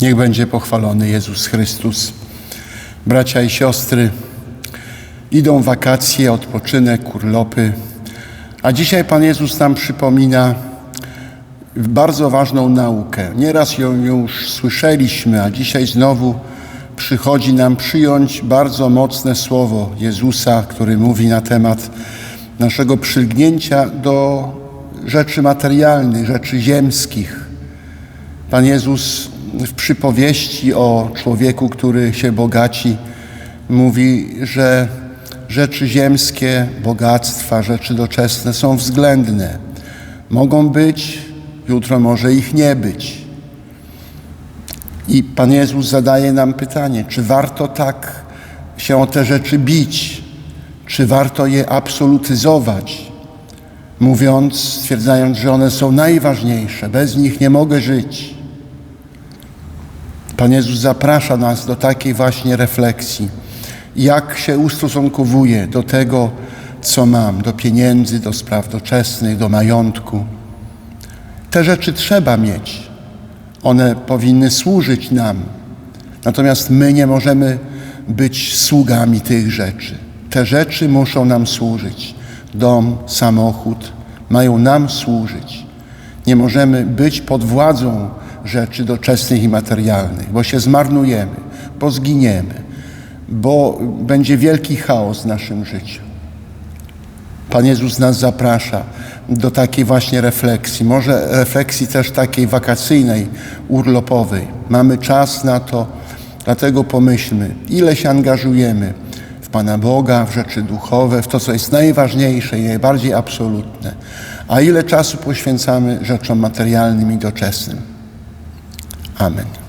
Niech będzie pochwalony Jezus Chrystus. Bracia i siostry, idą wakacje, odpoczynek, urlopy, a dzisiaj Pan Jezus nam przypomina bardzo ważną naukę. Nieraz ją już słyszeliśmy, a dzisiaj znowu przychodzi nam przyjąć bardzo mocne słowo Jezusa, który mówi na temat naszego przylgnięcia do rzeczy materialnych, rzeczy ziemskich. Pan Jezus w przypowieści o człowieku, który się bogaci, mówi, że rzeczy ziemskie, bogactwa, rzeczy doczesne są względne. Mogą być, jutro może ich nie być. I Pan Jezus zadaje nam pytanie, czy warto tak się o te rzeczy bić, czy warto je absolutyzować, mówiąc, stwierdzając, że one są najważniejsze, bez nich nie mogę żyć. Pan Jezus zaprasza nas do takiej właśnie refleksji, jak się ustosunkowuję do tego, co mam, do pieniędzy, do spraw doczesnych, do majątku. Te rzeczy trzeba mieć. One powinny służyć nam. Natomiast my nie możemy być sługami tych rzeczy. Te rzeczy muszą nam służyć. Dom, samochód mają nam służyć. Nie możemy być pod władzą rzeczy doczesnych i materialnych, bo się zmarnujemy, bo zginiemy, bo będzie wielki chaos w naszym życiu. Pan Jezus nas zaprasza do takiej właśnie refleksji, może refleksji też takiej wakacyjnej, urlopowej. Mamy czas na to, dlatego pomyślmy, ile się angażujemy w Pana Boga, w rzeczy duchowe, w to, co jest najważniejsze i najbardziej absolutne, a ile czasu poświęcamy rzeczom materialnym i doczesnym. Amen.